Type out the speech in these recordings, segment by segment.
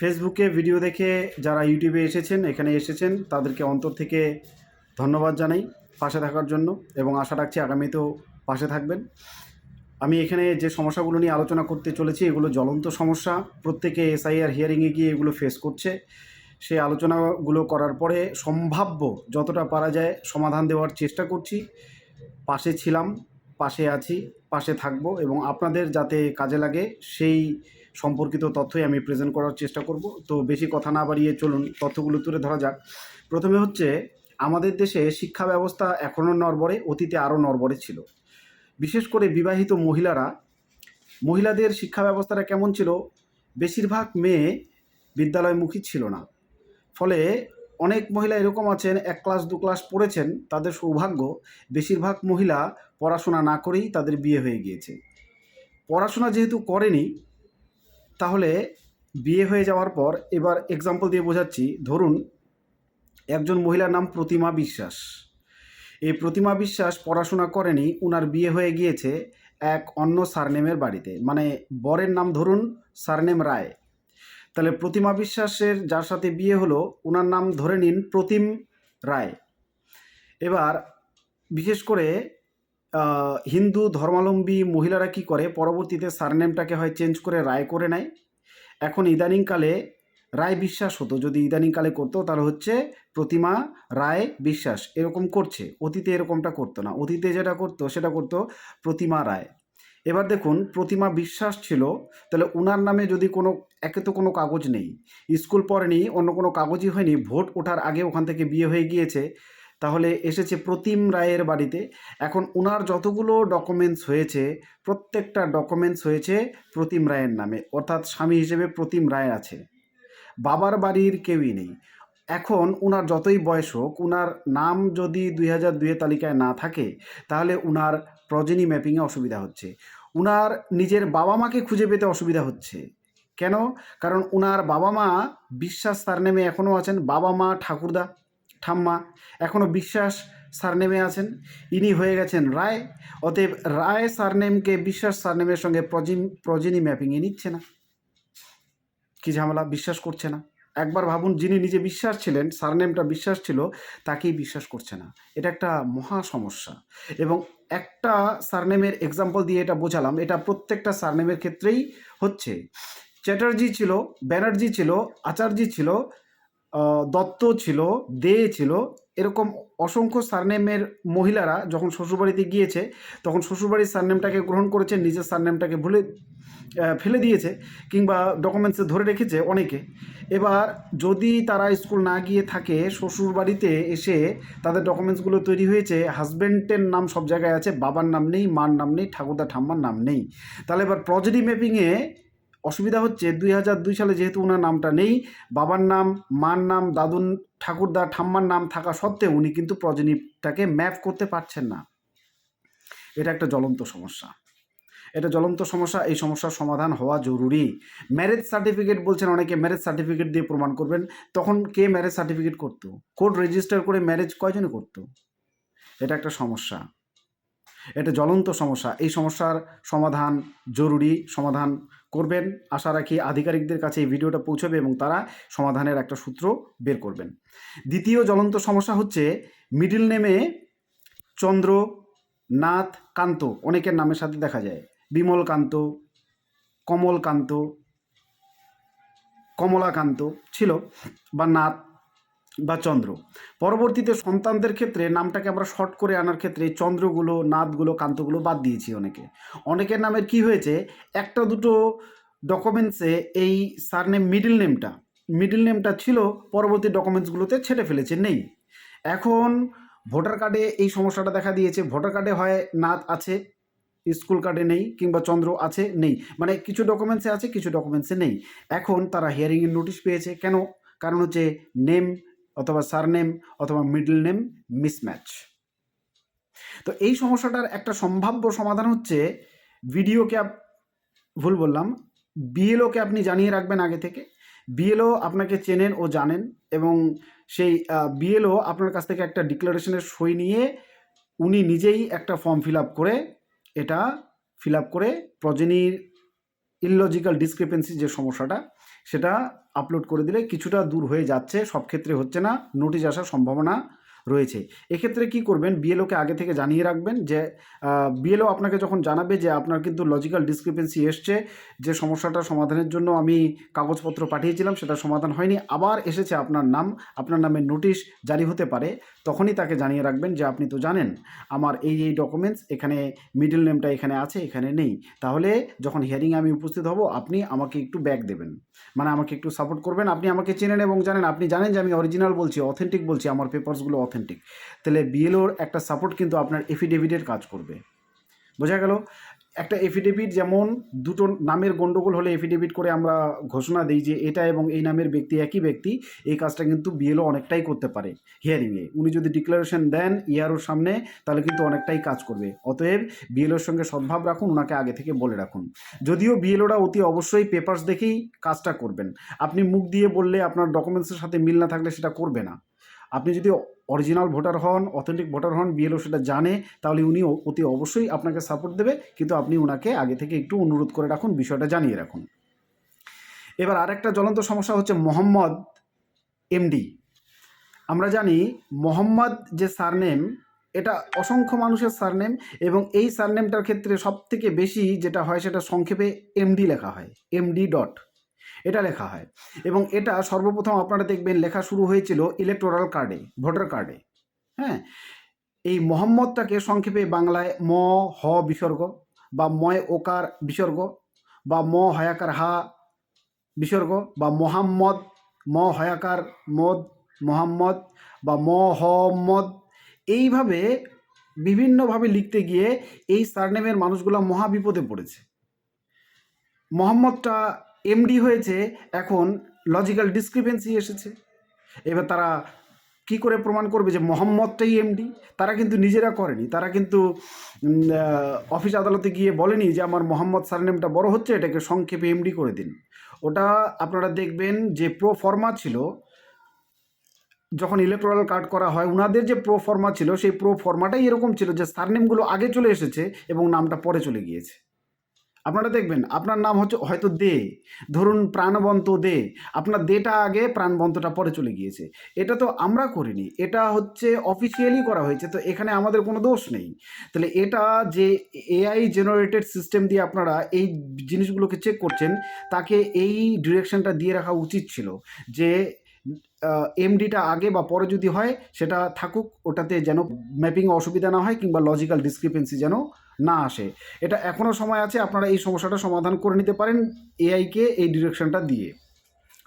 ফেসবুকে ভিডিও দেখে যারা ইউটিউবে এসেছেন এখানে এসেছেন, তাদেরকে অন্তর থেকে ধন্যবাদ জানাই পাশে থাকার জন্য এবং আশা রাখছি আগামীতেও পাশে থাকবেন। আমি এখানে যে সমস্যাগুলো নিয়ে আলোচনা করতে চলেছি, এগুলো জ্বলন্ত সমস্যা। প্রত্যেকে এসআইআর হিয়ারিংয়ে গিয়ে এগুলো ফেস করছে। সেই আলোচনাগুলো করার পরে সম্ভাব্য যতটা পারা যায় সমাধান দেওয়ার চেষ্টা করছি। পাশে ছিলাম পাশে আছি, পাশে থাকব এবং আপনাদের যাতে কাজে লাগে সেই সম্পর্কিত তথ্যই আমি প্রেজেন্ট করার চেষ্টা করব। তো বেশি কথা না বাড়িয়ে চলুন, তথ্যগুলো তুলে ধরা যাক। প্রথমে হচ্ছে, আমাদের দেশে শিক্ষা ব্যবস্থা এখনও নরবরে অতীতে আরও নরবরে ছিল। বিশেষ করে বিবাহিত মহিলারা, মহিলাদের শিক্ষা ব্যবস্থাটা কেমন ছিল? বেশিরভাগ মেয়ে বিদ্যালয়মুখী ছিল না। ফলে অনেক মহিলা এরকম আছেন, এক ক্লাস দু ক্লাস পড়েছেন, তাদের সৌভাগ্য, বেশিরভাগ মহিলা পড়াশোনা না করেই তাদের বিয়ে হয়ে গিয়েছে। পড়াশোনা যেহেতু করেনি, তাহলে বিয়ে হয়ে যাওয়ার পর এবার এক্সাম্পল দিয়ে বোঝাচ্ছি, ধরুন একজন মহিলার নাম প্রতিমা বিশ্বাস। এই প্রতিমা বিশ্বাস পড়াশোনা করেনি, উনার বিয়ে হয়ে গিয়েছে এক অন্য সারনেমের বাড়িতে। মানে বরের নাম ধরুন সারনেম রায়। তাহলে প্রতিমা বিশ্বাসের যার সাথে বিয়ে হলো ওনার নাম ধরে নিন প্রতিম রায়। এবার বিশেষ করে হিন্দু ধর্মাবলম্বী মহিলারা কি করে? পরবর্তীতে সারনেমটাকে হয় চেঞ্জ করে রায় করে নেয়। এখন ইদানিংকালে রায় বিশ্বাস হতো। যদি ইদানিংকালে করতো, তাহলে হচ্ছে প্রতিমা রায় বিশ্বাস এরকম করছে। অতীতে এরকমটা করতো না। অতীতে যেটা করতো, সেটা করতো প্রতিমা রায়। এবার দেখুন, প্রতিমা বিশ্বাস ছিল, তাহলে উনার নামে যদি কোনো, একে তো কোনো কাগজ নেই। স্কুল পড়েনি, অন্য কোনো কাগজই হয়নি, ভোট ওঠার আগে ওখান থেকে বিয়ে হয়ে গিয়েছে। তাহলে এসেছে প্রতিম রায়ের বাড়িতে। এখন উনার যতগুলো ডকুমেন্টস হয়েছে, প্রত্যেকটা ডকুমেন্টস হয়েছে প্রতিম রায়ের নামে, অর্থাৎ স্বামী হিসেবে প্রতিম রায় আছে। বাবার বাড়ির কেউই নেই। এখন উনার যতই বয়স হোক, উনার নাম যদি দুই হাজার দুইয়ের তালিকায় না থাকে, তাহলে উনার প্রজেনি ম্যাপিংয়ে অসুবিধা হচ্ছে। উনার নিজের বাবা মাকে খুঁজে পেতে অসুবিধা হচ্ছে। কেন? কারণ উনার বাবা মা বিশ্বাস সারনেমে এখনও আছেন। বাবা মা ঠাকুরদা, ঠাম্মা এখনও বিশ্বাস সারনেমে আছেন। ইনি হয়ে গেছেন রায়। অতএব রায় সারনেমকে, বিশ্বাস সারনেমের সঙ্গে প্রজিন প্রজেনি ম্যাপিংয়ে নিচ্ছে না। কি ঝামেলা? বিশ্বাস করছে না। একবার ভাবুন, যিনি নিজে বিশ্বাস ছিলেন, সারনেমটা বিশ্বাস ছিল, তাকেই বিশ্বাস করছে না। এটা একটা মহা সমস্যা। এবং একটা সারনেমের এক্সাম্পল দিয়ে এটা বোঝালাম। এটা প্রত্যেকটা সারনেমের ক্ষেত্রেই হচ্ছে। চ্যাটার্জি ছিল, ব্যানার্জি ছিল আচার্যি ছিল দত্ত ছিল, দে ছিল, এরকম অসংখ্য সারনেমের মহিলারা যখন শ্বশুরবাড়িতে গিয়েছে, তখন শ্বশুরবাড়ির সারনেমটাকে গ্রহণ করেছে, নিজের সারনেমটাকে ভুলে ফেলে দিয়েছে কিংবা ডকুমেন্টসে ধরে রেখেছে অনেকে। এবার যদি তারা স্কুল না গিয়ে থাকে শ্বশুর বাড়িতে এসে তাদের ডকুমেন্টসগুলো তৈরি হয়েছে হাজব্যান্ডের নাম সব জায়গায় আছে, বাবার নাম নেই, মার নাম নেই, ঠাকুরদা ঠাম্মার নাম নেই। তাহলে এবার প্রজেডি ম্যাপিংয়ে অসুবিধা হচ্ছে, দুই হাজার দুই সালে যেহেতু ওনার নামটা নেই, বাবার নাম, মার নাম, দাদুন, ঠাকুরদা, ঠাম্মার নাম থাকা সত্ত্বেও উনি কিন্তু প্রজেনিটাকে ম্যাপ করতে পারছেন না। এটা একটা জ্বলন্ত সমস্যা। এটা জ্বলন্ত সমস্যা, এই সমস্যার সমাধান হওয়া জরুরি। ম্যারেজ সার্টিফিকেট বলছেন অনেকে ম্যারেজ সার্টিফিকেট দিয়ে প্রমাণ করবেন। তখন কে ম্যারেজ সার্টিফিকেট করতো? কোর্ট রেজিস্টার করে ম্যারেজ কয়জনে করতো? এটা একটা সমস্যা। এটা জ্বলন্ত সমস্যা। এই সমস্যার সমাধান জরুরি, সমাধান করবেন। আশা রাখি আধিকারিকদের কাছে এই ভিডিওটা পৌঁছবে এবং তারা সমাধানের একটা সূত্র বের করবেন। দ্বিতীয় জ্বলন্ত সমস্যা হচ্ছে মিডিল নেমে চন্দ্র নাথ কান্ত, অনেকের নামের সাথে দেখা যায়। বিমল কান্ত কমল কান্ত কমলাকান্ত ছিল বা নাথ বা চন্দ্র। পরবর্তীতে সন্তানদের ক্ষেত্রে নামটাকে আমরা শর্ট করে আনার ক্ষেত্রে চন্দ্রগুলো, নাথগুলো, কান্তগুলো বাদ দিয়েছি অনেকে। অনেকের নামের কি হয়েছে? একটা দুটো ডকুমেন্টসে এই সারনেম মিডল নেমটা মিডিল নেমটা ছিল, পরবর্তী ডকুমেন্টসগুলোতে ছেড়ে ফেলেছে, নেই। এখন ভোটার কার্ডে এই সমস্যাটা দেখা দিয়েছে। ভোটার কার্ডে হয় নাথ আছে স্কুল কার্ডে নেই কিংবা চন্দ্র আছে, নেই। মানে কিছু ডকুমেন্টসে আছে, কিছু ডকুমেন্টসে নেই। এখন তারা হিয়ারিংয়ের নোটিশ পেয়েছে। কেন? কারণ হচ্ছে নেম অথবা সারনেম অথবা মিডল নেম মিসম্যাচ তো এই সমস্যাটার একটা সম্ভাব্য সমাধান হচ্ছে ভিডিওকে ভুল বললাম। বিএলওকে আপনি জানিয়ে রাখবেন আগে থেকে। বিএলও আপনাকে চেনেন ও জানেন এবং সেই বিএলও আপনার কাছ থেকে একটা ডিক্লারেশনের সই নিয়ে উনি নিজেই একটা ফর্ম ফিল আপ করে এটা ফিল করে প্রজেনির ইললজিক্যাল ডিসক্রিপেন্সি যে সমস্যাটা, সেটা আপলোড করে দিলে কিছুটা দূর হয়ে যাচ্ছে, সব ক্ষেত্রে হচ্ছে না নোটিশ আসার সম্ভাবনা রয়েছে। এক্ষেত্রে কি করবেন? বিএলওকে আগে থেকে জানিয়ে রাখবেন যে বিএলও আপনাকে যখন জানাবে যে আপনার কিন্তু লজিক্যাল ডিসক্রিপেন্সি এসছে, যে সমস্যাটা সমাধানের জন্য আমি কাগজপত্র পাঠিয়েছিলাম সেটা সমাধান হয়নি, আবার এসেছে আপনার নাম, আপনার নামে নোটিশ জারি হতে পারে, তখনই তাকে জানিয়ে রাখবেন যে আপনি তো জানেন, আমার এই এই ডকুমেন্টস এখানে মিডল নেমটা এখানে আছে, এখানে নেই। তাহলে যখন হিয়ারিংয়ে আমি উপস্থিত হব, আপনি আমাকে একটু ব্যাক দেবেন। মানে আমাকে একটু সাপোর্ট করবেন, আপনি আমাকে চেনেন এবং জানেন, আপনি জানেন যে আমি অরিজিনাল বলছি অথেন্টিক বলছি, আমার পেপারসগুলো অথেন্টিক তাহলে বিএলওর একটা সাপোর্ট কিন্তু আপনার এফিডেভিটের কাজ করবে। বোঝা গেল? একটা এফিডেভিট যেমন দুটো নামের গণ্ডগোল হলে এফিডেভিট করে আমরা ঘোষণা দিই যে এটা এবং এই নামের ব্যক্তি একই ব্যক্তি, এই কাজটা কিন্তু বিএলও অনেকটাই করতে পারে হিয়ারিংয়ে উনি যদি ডিক্লারেশন দেন ইয়ারোর সামনে, তাহলে কিন্তু অনেকটাই কাজ করবে। অতএব বিএলওর সঙ্গে সদ্ভাব রাখুন ওনাকে আগে থেকে বলে রাখুন। যদিও বিএলওরা অতি অবশ্যই পেপার্স দেখেই কাজটা করবেন। আপনি মুখ দিয়ে বললে আপনার ডকুমেন্টসের সাথে মিল না থাকলে সেটা করবে না। আপনি যদি অরিজিনাল ভোটার হন অথেন্টিক ভোটার হন বিএলও সেটা জানে, তাহলে উনি অতি অবশ্যই আপনাকে সাপোর্ট দেবে, কিন্তু আপনি ওনাকে আগে থেকে একটু অনুরোধ করে রাখুন, বিষয়টা জানিয়ে রাখুন। এবার আরেকটা জ্বলন্ত সমস্যা হচ্ছে মোহাম্মদ এমডি আমরা জানি মোহাম্মদ যে সারনেম এটা অসংখ্য মানুষের সারনেম এবং এই সারনেমটার ক্ষেত্রে সব থেকে বেশি যেটা হয় সেটা সংক্ষেপে এমডি লেখা হয় এমডি ডট এটা লেখা হয়। এবং এটা সর্বপ্রথম আপনারা দেখবেন লেখা শুরু হয়েছিল ইলেকটোরাল কার্ডে ভোটার কার্ডে হ্যাঁ? এই মোহাম্মদটাকে সংক্ষেপে বাংলায় ম, হ বিসর্গ বা ময় ওকার বিসর্গ বা ম, হয়াকার হা বিসর্গ বা মোহাম্মদ, ম, হয়াকার মদ, মোহাম্মদ বা ম হম্মদ এইভাবে বিভিন্নভাবে লিখতে গিয়ে এই সারনেমের মানুষগুলো মহাবিপদে পড়েছে। মোহাম্মদটা এমডি হয়েছে, এখন লজিক্যাল ডিসক্রিপেন্সি এসেছে। এবার তারা কি করে প্রমাণ করবে যে মোহাম্মদটাই এমডি তারা কিন্তু নিজেরা করেনি। তারা কিন্তু অফিস আদালতে গিয়ে বলেনি যে আমার মোহাম্মদ সারনেমটা বড় হচ্ছে, এটাকে সংক্ষেপে এমডি করে দিন। ওটা আপনারা দেখবেন যে প্রো ফর্মা ছিল, যখন ইলেকট্রাল কার্ড করা হয় ওনাদের যে প্রো ফর্মা ছিল, সেই প্রো ফর্মাটাই এরকম ছিল যে সারনেমগুলো আগে চলে এসেছে এবং নামটা পরে চলে গিয়েছে। আপনারা দেখবেন, আপনার নাম হচ্ছে, হয়তো দে। ধরুন প্রাণবন্ত দে। আপনার দেটা আগে প্রাণবন্তটা পরে চলে গিয়েছে। এটা তো আমরা করিনি। এটা হচ্ছে অফিসিয়ালি করা হয়েছে। তো এখানে আমাদের কোনো দোষ নেই। তাহলে এটা যে এআই জেনারেটেড সিস্টেম দিয়ে আপনারা এই জিনিসগুলোকে চেক করছেন, তাকে এই ডিরেকশনটা দিয়ে রাখা উচিত ছিল যে এমডিটা আগে বা পরে যদি হয়, সেটা থাকুক, ওটাতে যেন ম্যাপিং অসুবিধা না হয় কিংবা লজিক্যাল ডিসক্রিপেন্সি যেন না আসে। এটা এখনও সময় আছে আপনারা এই সমস্যাটা সমাধান করে নিতে পারেন এআইকে এই ডিরেকশনটা দিয়ে।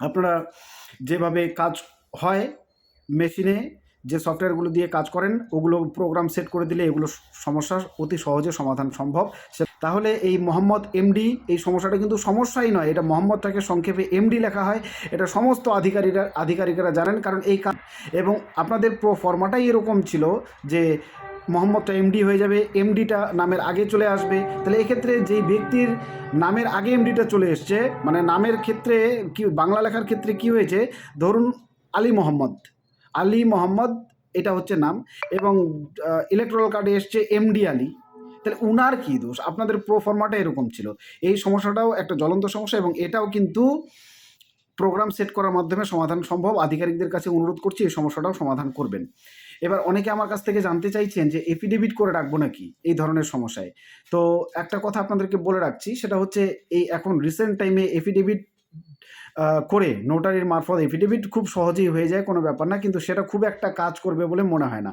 আপনারা যেভাবে কাজ হয় মেশিনে যে সফটওয়্যারগুলো দিয়ে কাজ করেন, ওগুলো প্রোগ্রাম সেট করে দিলে এগুলো সমস্যার অতি সহজে সমাধান সম্ভব। তাহলে এই মোহাম্মদ এমডি এই সমস্যাটা কিন্তু সমস্যাই নয়। এটা মোহাম্মদটাকে সংক্ষেপে এমডি লেখা হয়। এটা সমস্ত আধিকারিকরা আধিকারিকরা জানেন, কারণ এই এবং আপনাদের প্রো ফর্মাটাই এরকম ছিল যে মোহাম্মদটা এমডি হয়ে যাবে এমডিটা নামের আগে চলে আসবে। তাহলে এক্ষেত্রে যেই ব্যক্তির নামের আগে এমডিটা চলে এসছে মানে নামের ক্ষেত্রে কি, বাংলা লেখার ক্ষেত্রে কি হয়েছে, ধরুন আলী মোহাম্মদ। আলী মোহাম্মদ, এটা হচ্ছে নাম, এবং ইলেকট্রাল কার্ডে এসছে এমডি আলী। তাহলে উনার কী দোষ? আপনাদের প্রো ফর্মাটা এরকম ছিল। এই সমস্যাটাও একটা জ্বলন্ত সমস্যা, এবং এটাও কিন্তু প্রোগ্রাম সেট করার মাধ্যমে সমাধান সম্ভব। আধিকারিকদের কাছে অনুরোধ করছি, এই সমস্যাটাও সমাধান করবেন। এবার অনেকে আমার কাছ থেকে জানতে চাইছেন যে এফিডেভিট করে রাখব নাকি এই ধরনের সমস্যায়। তো একটা কথা আপনাদেরকে বলে রাখছি, সেটা হচ্ছে এই এখন রিসেন্ট টাইমে এফিডেভিট করে নোটারির মারফত এফিডেভিট খুব সহজেই হয়ে যায়, কোনো ব্যাপার না, কিন্তু সেটা খুব একটা কাজ করবে বলে মনে হয় না।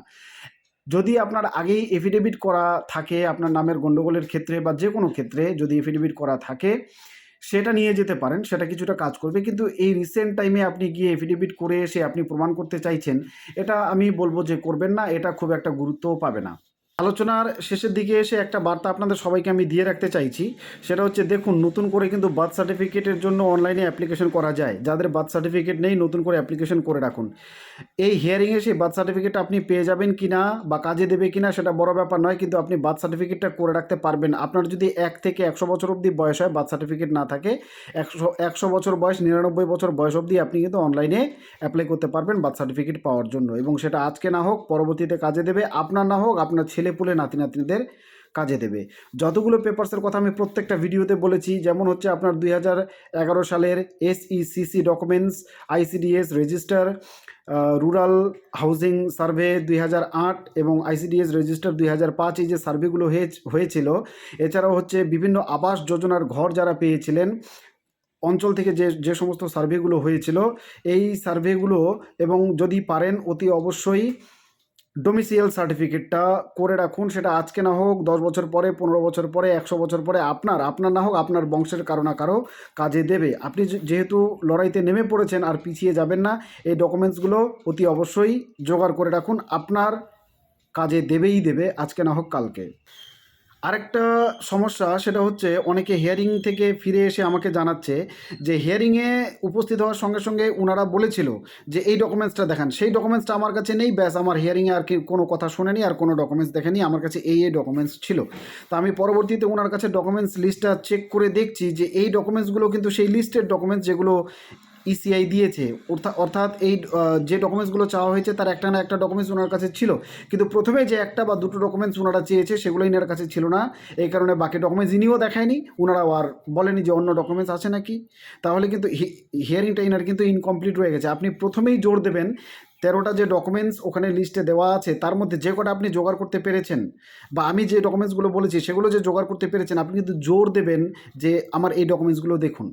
যদি আপনার আগেই এফিডেভিট করা থাকে, আপনার নামের গণ্ডগোলের ক্ষেত্রে বা যে কোনো ক্ষেত্রে যদি এফিডেভিট করা থাকে সেটা নিয়ে যেতে পারেন, সেটা কিছুটা কাজ করবে। কিন্তু এই রিসেন্ট টাইমে আপনি গিয়ে এফিডেভিট করে এসে আপনি প্রমাণ করতে চাইছেন, এটা আমি বলব যে করবেন না, এটা খুব একটা গুরুত্বও পাবে না। আলোচনার শেষের দিকে এসে একটা বার্তা আপনাদের সবাইকে আমি দিয়ে রাখতে চাইছি। সেটা হচ্ছে, দেখুন, নতুন করে কিন্তু বার্থ সার্টিফিকেটের জন্য অনলাইনে অ্যাপ্লিকেশন করা যায়। যাদের বার্থ সার্টিফিকেট নেই, নতুন করে অ্যাপ্লিকেশন করে রাখুন। এই হিয়ারিংয়ে সেই বার্থ সার্টিফিকেট আপনি পেয়ে যাবেন কি না বা কাজে দেবে কি না সেটা বড় ব্যাপার নয়, কিন্তু আপনি বার্থ সার্টিফিকেটটা করে রাখতে পারবেন। আপনার যদি এক থেকে একশো বছর অবধি বয়স হয়, বার্থ সার্টিফিকেট না থাকে, একশো একশো বছর বয়স, নিরানব্বই বছর বয়স অবধি আপনি কিন্তু অনলাইনে অ্যাপ্লাই করতে পারবেন বার্থ সার্টিফিকেট পাওয়ার জন্য। এবং সেটা আজকে না হোক, পরবর্তীতে কাজে দেবে। আপনার না হোক, আপনার ছেলে পুলে নাতি নাতনিদের কাজে দেবে। যতগুলো পেপার্সের কথা আমি প্রত্যেকটা ভিডিওতে বলেছি, যেমন হচ্ছে আপনার দুই হাজার এগারো সালের SECC documents, ICDS register rural housing survey দুই হাজার আট এবং আইসিডিএস রেজিস্টার দুই হাজার পাঁচ এই যে সার্ভেগুলো হয়ে হয়েছিল, এছাড়াও হচ্ছে বিভিন্ন আবাস যোজনার ঘর যারা পেয়েছিলেন, অঞ্চল থেকে যে যে সমস্ত সার্ভেগুলো হয়েছিল, এই সার্ভেগুলো এবং যদি পারেন অতি অবশ্যই ডোমিসিয়াল সার্টিফিকেটটা করে রাখুন। সেটা আজকে না হোক, দশ বছর পরে, পনেরো বছর পরে, একশো বছর পরে, আপনার আপনার না হোক, আপনার বংশের কারও না কারও কাজে দেবে। আপনি যেহেতু লড়াইতে নেমে পড়েছেন আর পিছিয়ে যাবেন না, এই ডকুমেন্টসগুলো অতি অবশ্যই জোগাড় করে রাখুন। আপনার কাজে দেবেই দেবে, আজকে না হোক কালকে। আরেকটা সমস্যা সেটা হচ্ছে অনেকে হিয়ারিং থেকে ফিরে এসে আমাকে জানাচ্ছে যে হিয়ারিংয়ে উপস্থিত হওয়ার সঙ্গে সঙ্গে ওনারা বলেছিল যে এই ডকুমেন্টসটা দেখান। সেই ডকুমেন্টসটা আমার কাছে নেই, ব্যাস আমার হিয়ারিংয়ে আর কি কোনো কথা শোনেনি আর কোনো ডকুমেন্টস দেখেনি। আমার কাছে এই এই ডকুমেন্টস ছিল। তা আমি পরবর্তীতে ওনার কাছে ডকুমেন্টস লিস্টটা চেক করে দেখছি যে এই ডকুমেন্টসগুলো কিন্তু সেই লিস্টের ডকুমেন্টস যেগুলো ইসিআই দিয়েছে। অর্থাৎ অর্থাৎ এই যে ডকুমেন্টসগুলো চাওয়া হয়েছে, তার একটা না একটা ডকুমেন্টস ওনার কাছে ছিল। কিন্তু প্রথমে যে একটা বা দুটো ডকুমেন্টস ওনারা চেয়েছে সেগুলো ইনার কাছে ছিল না। এই কারণে বাকি ডকুমেন্টস ইনিও দেখায়নি। ওনারাও আর বলেনি যে অন্য ডকুমেন্টস আছে নাকি। তাহলে কিন্তু হিয়ারিংটা ইনার কিন্তু ইনকমপ্লিট হয়ে গেছে। আপনি প্রথমেই জোর দেবেন, তেরোটা যে ডকুমেন্টস ওখানে লিস্টে দেওয়া আছে, তার মধ্যে যে কটা আপনি জোগাড় করতে পেরেছেন, বা আমি যে ডকুমেন্টসগুলো বলেছি, সেগুলো যে জোগাড় করতে পেরেছেন, আপনি কিন্তু জোর দেবেন যে আমার এই ডকুমেন্টসগুলো দেখুন।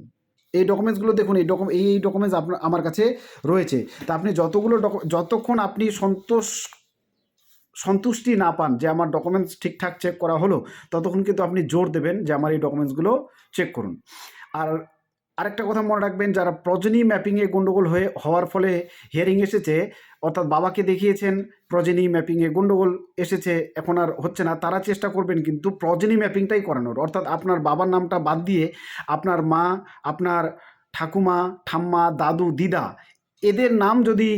এই ডকুমেন্টসগুলো দেখুন, এই ডকুম এই এই ডকুমেন্টস আপনার, আমার কাছে রয়েছে। তা আপনি যতগুলো যতক্ষণ আপনি সন্তোষ, সন্তুষ্টি না পান যে আমার ডকুমেন্টস ঠিকঠাক চেক করা হলো, ততক্ষণ কিন্তু আপনি জোর দেবেন যে আমার এই ডকুমেন্টসগুলো চেক করুন। আর আরেকটা কথা মনে রাখবেন, যারা প্রজনী ম্যাপিংয়ে গণ্ডগোল হয়ে, হওয়ার ফলে হিয়ারিং এসেছে, অর্থাৎ বাবাকে দেখিয়েছেন প্রজনী ম্যাপিংয়ে গণ্ডগোল এসেছে, এখন আর হচ্ছে না, তারা চেষ্টা করবেন কিন্তু প্রজনী ম্যাপিংটাই করানোর। অর্থাৎ আপনার বাবার নামটা বাদ দিয়ে আপনার মা, আপনার ঠাকুমা, ঠাম্মা, দাদু, দিদা, এদের নাম যদি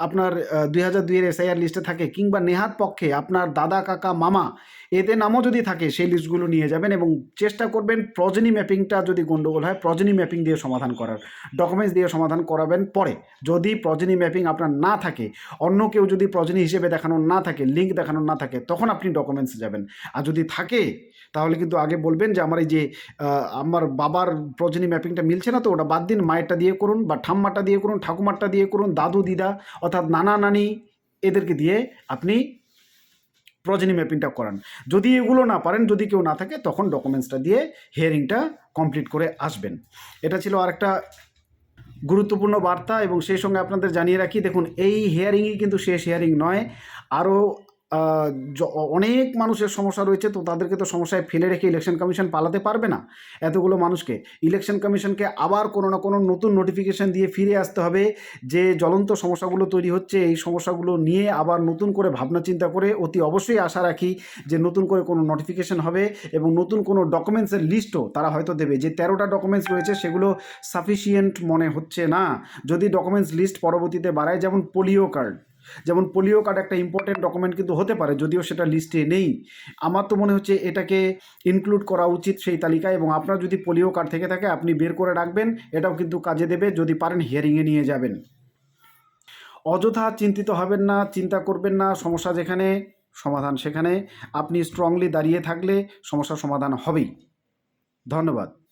আপনার দুই হাজার দুইয়ের এসআইআর লিস্টে থাকে কিংবা নেহাত পক্ষে আপনার দাদা, কাকা, মামা এদের নামও যদি থাকে সেই লিস্টগুলো নিয়ে যাবেন এবং চেষ্টা করবেন প্রজনী ম্যাপিংটা যদি গণ্ডগোল হয় প্রজনী ম্যাপিং দিয়ে সমাধান করার ডকুমেন্টস দিয়ে সমাধান করাবেন পরে। যদি প্রজনী ম্যাপিং আপনার না থাকে, অন্য কেউ যদি প্রজনী হিসেবে দেখানো না থাকে লিঙ্ক দেখানো না থাকে, তখন আপনি ডকুমেন্টস যাবেন। আর যদি থাকে তাহলে কিন্তু আগে বলবেন যে আমার এই যে আমার বাবার প্রজনী ম্যাপিংটা মিলছে না তো, ওটা বাদ দিন, মায়েরটা দিয়ে করুন বা ঠাম্মাটা দিয়ে করুন, ঠাকুমারটা দিয়ে করুন, দাদু, দিদা, অর্থাৎ নানা, নানি, এদেরকে দিয়ে আপনি প্রজনী ম্যাপিংটা করান। যদি এগুলো না পারেন, যদি কেউ না থাকে, তখন ডকুমেন্টসটা দিয়ে হিয়ারিংটা কমপ্লিট করে আসবেন। এটা ছিল আরেকটা গুরুত্বপূর্ণ বার্তা এবং সেই সঙ্গে আপনাদের জানিয়ে রাখি, দেখুন, এই হিয়ারিংই কিন্তু শেষ হিয়ারিং নয়, আরও অনেক মানুষের সমস্যা রয়েছে, তো তাদেরকে তো সমস্যায় ফেলে রেখে ইলেকশন কমিশন পালাতে পারবে না। এতগুলো মানুষকে ইলেকশন কমিশনকে আবার কোনো না কোনো নতুন নোটিফিকেশন দিয়ে ফিরে আসতে হবে, যে জ্বলন্ত সমস্যাগুলো তৈরি হচ্ছে, এই সমস্যাগুলো নিয়ে আবার নতুন করে ভাবনা চিন্তা করে অতি অবশ্যই আশা রাখি যে নতুন করে কোনো নোটিফিকেশন হবে এবং নতুন কোনো ডকুমেন্টসের লিস্টও তারা হয়তো দেবে। যে তেরোটা ডকুমেন্টস রয়েছে, সেগুলো সাফিসিয়েন্ট মনে হচ্ছে না। যদি ডকুমেন্টস লিস্ট পরবর্তীতে বাড়ায়, যেমন পোলিও কার্ড যেমন পোলিও কার্ড একটা ইম্পর্টেন্ট ডকুমেন্ট কিন্তু হতে পারে, যদিও সেটা লিস্টে নেই। আমার তো মনে হচ্ছে এটাকে ইনক্লুড করা উচিত সেই তালিকায় এবং আপনার যদি পোলিও কার্ড থেকে থাকে, আপনি বের করে রাখবেন, এটাও কিন্তু কাজে দেবে, যদি পারেন হিয়ারিংয়ে নিয়ে যাবেন। অযথা চিন্তিত হবেন না, চিন্তা করবেন না, সমস্যা যেখানে, সমাধান সেখানে। আপনি স্ট্রংলি দাঁড়িয়ে থাকলে সমস্যার সমাধান হবেই। ধন্যবাদ।